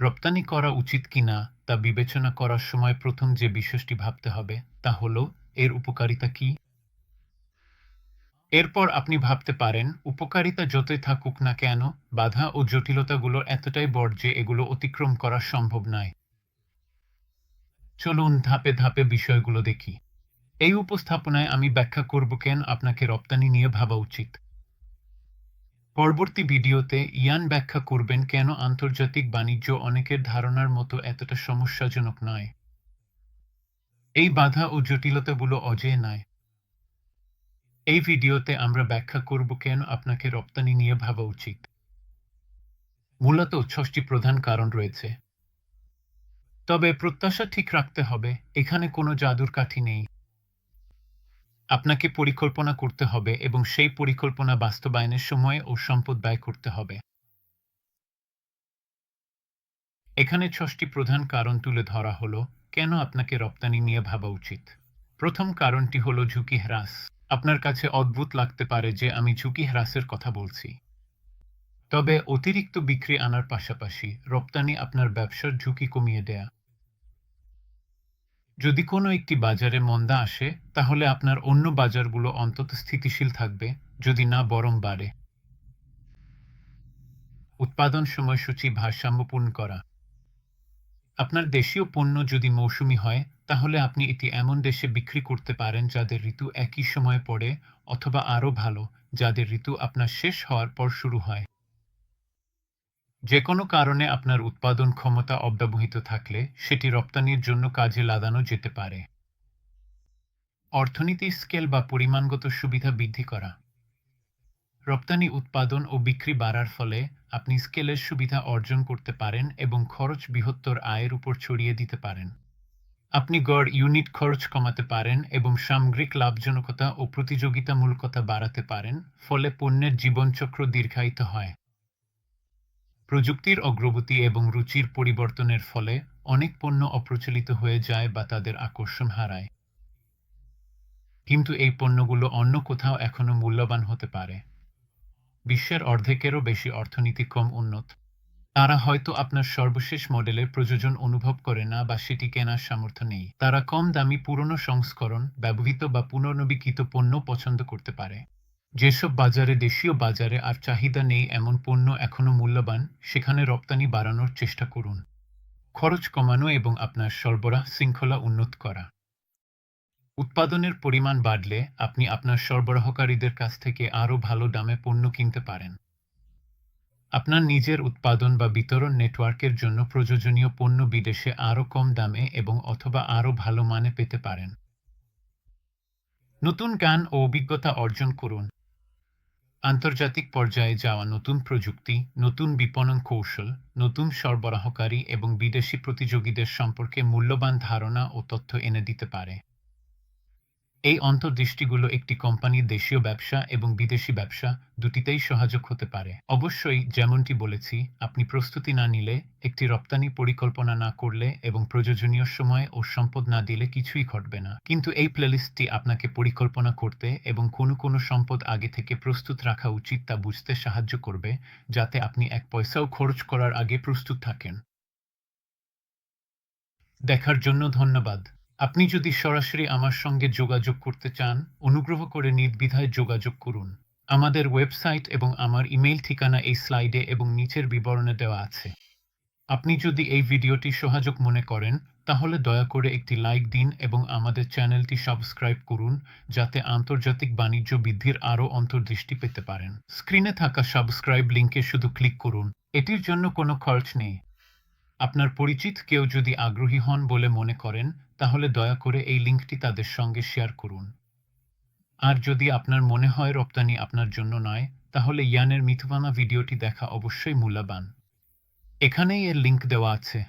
রপ্তানি করা উচিত কিনা তা বিবেচনা করার সময় প্রথম যে বিষয়টি ভাবতে হবে, তা হল, এর উপকারিতা কি? এরপর আপনি ভাবতে পারেন, উপকারিতা যতই থাকুক না কেন, বাধা ও জটিলতাগুলো এতটাই বড় যে এগুলো অতিক্রম করা সম্ভব নয়। চলুন ধাপে ধাপে বিষয়গুলো দেখি। এই উপস্থাপনায় আমি ব্যাখ্যা করব কেন আপনাকে রপ্তানি নিয়ে ভাবা উচিত। পরবর্তী ভিডিওতে ইয়ান ব্যাখ্যা করবেন কেন আন্তর্জাতিক বাণিজ্য অনেকের ধারণার মতো এতটা সমস্যাজনক নয়। এই বাধা ও জটিলতাগুলো অজেয় নয়। এই ভিডিওতে আমরা ব্যাখ্যা করব কেন আপনাকে রপ্তানি নিয়ে ভাবা উচিত। মূলত ছটি প্রধান কারণ রয়েছে। তবে প্রত্যাশা ঠিক রাখতে হবে, এখানে কোনো জাদুর কাঠি নেই। আপনাকে পরিকল্পনা করতে হবে এবং সেই পরিকল্পনা বাস্তবায়নের সময় ও সম্পদ ব্যয় করতে হবে। এখানে ছটি প্রধান কারণ তুলে ধরা হলো, কেন আপনাকে রপ্তানি নিয়ে ভাবা উচিত? প্রথম কারণটি হলো ঝুঁকি হ্রাস। আপনার কাছে অদ্ভুত লাগতে পারে যে আমি ঝুঁকি হ্রাসের কথা বলছি। তবে অতিরিক্ত বিক্রি আনার পাশাপাশি রপ্তানি আপনার ব্যবসার ঝুঁকি কমিয়ে দেয়া। যদি কোনো একটি বাজারে মন্দা আসে, তাহলে আপনার অন্য বাজারগুলো অন্তত স্থিতিশীল থাকবে, যদি না বরং বাড়ে। উৎপাদন সময়সূচি ভারসাম্যপূর্ণ করা। আপনার দেশীয় পণ্য যদি মৌসুমি হয়, তাহলে আপনি এটি এমন দেশে বিক্রি করতে পারেন যাদের ঋতু একই সময়ে পড়ে অথবা আরও ভালো, যাদের ঋতু আপনার শেষ হওয়ার পর শুরু হয়। যে কোনো কারণে আপনার উৎপাদন ক্ষমতা অব্যবহিত থাকলে সেটি রপ্তানির জন্য কাজে লাগানো যেতে পারে। অর্থনীতির স্কেল বা পরিমাণগত সুবিধা বৃদ্ধি করা। রপ্তানি, উৎপাদন ও বিক্রি বাড়ার ফলে আপনি স্কেলের সুবিধা অর্জন করতে পারেন এবং খরচ বৃহত্তর আয়ের উপর ছড়িয়ে দিতে পারেন। আপনি গড় ইউনিট খরচ কমাতে পারেন এবং সামগ্রিক লাভজনকতা ও প্রতিযোগিতামূলকতা বাড়াতে পারেন, ফলে পণ্যের জীবনচক্র দীর্ঘায়িত হয়। প্রযুক্তির অগ্রগতি এবং রুচির পরিবর্তনের ফলে অনেক পণ্য অপ্রচলিত হয়ে যায় বা তাদের আকর্ষণ হারায়। কিন্তু এই পণ্যগুলো অন্য কোথাও এখনও মূল্যবান হতে পারে। বিশ্বের অর্ধেকেরও বেশি অর্থনীতি কম উন্নত। তারা হয়তো আপনার সর্বশেষ মডেলের প্রযোজন অনুভব করে না বা সেটি কেনার সামর্থ্য নেই। তারা কম দামি পুরনো সংস্করণ, ব্যবহৃত বা পুনর্নবীকৃত পণ্য পছন্দ করতে পারে। যেসব বাজারে, দেশীয় বাজারে আর চাহিদা নেই এমন পণ্য এখনও মূল্যবান, সেখানে রপ্তানি বাড়ানোর চেষ্টা করুন। খরচ কমানো এবং আপনার সরবরাহ শৃঙ্খলা উন্নত করা। উৎপাদনের পরিমাণ বাড়লে আপনি আপনার সরবরাহকারীদের কাছ থেকে আরও ভালো দামে পণ্য কিনতে পারেন। আপনার নিজের উৎপাদন বা বিতরণ নেটওয়ার্কের জন্য প্রয়োজনীয় পণ্য বিদেশে আরও কম দামে এবং অথবা আরও ভালো মানে পেতে পারেন। নতুন জ্ঞান ও অভিজ্ঞতা অর্জন করুন। আন্তর্জাতিক পর্যায়ে যাওয়া নতুন প্রযুক্তি, নতুন বিপণন কৌশল, নতুন সরবরাহকারী এবং বিদেশি প্রতিযোগীদের সম্পর্কে মূল্যবান ধারণা ও তথ্য এনে দিতে পারে। এই অন্তর্দৃষ্টিগুলো একটি কোম্পানির দেশীয় ব্যবসা এবং বিদেশি ব্যবসা দুটিতেই সহায়ক হতে পারে। অবশ্যই, যেমনটি বলেছি, আপনি প্রস্তুতি না নিলে, একটি রপ্তানি পরিকল্পনা না করলে এবং প্রয়োজনীয় সময় ও সম্পদ না দিলে কিছুই ঘটবে না। কিন্তু এই প্লেলিস্টটি আপনাকে পরিকল্পনা করতে এবং কোনো কোনো সম্পদ আগে থেকে প্রস্তুত রাখা উচিত তা বুঝতে সাহায্য করবে, যাতে আপনি এক পয়সাও খরচ করার আগে প্রস্তুত থাকেন। দেখার জন্য ধন্যবাদ। আপনি যদি সরাসরি আমার সঙ্গে যোগাযোগ করতে চান, অনুগ্রহ করে নির্দ্বিধায় যোগাযোগ করুন। আমাদের ওয়েবসাইট এবং আমার ইমেইল ঠিকানা এই স্লাইডে এবং নিচের বিবরণে দেওয়া আছে। আপনি যদি এই ভিডিওটি সহায়ক মনে করেন, তাহলে দয়া করে একটি লাইক দিন এবং আমাদের চ্যানেলটি সাবস্ক্রাইব করুন, যাতে আন্তর্জাতিক বাণিজ্য বৃদ্ধির আরও অন্তর্দৃষ্টি পেতে পারেন। স্ক্রিনে থাকা সাবস্ক্রাইব লিঙ্কে শুধু ক্লিক করুন। এটির জন্য কোনো খরচ নেই। আপনার পরিচিত কেউ যদি আগ্রহী হন বলে মনে করেন, তাহলে দয়া করে এই লিঙ্কটি তাদের সঙ্গে শেয়ার করুন। আর যদি আপনার মনে হয় রপ্তানি আপনার জন্য নয়, তাহলে ইয়ানের মিথবানা ভিডিওটি দেখা অবশ্যই মূল্যবান। এখানেই এর লিঙ্ক দেওয়া আছে।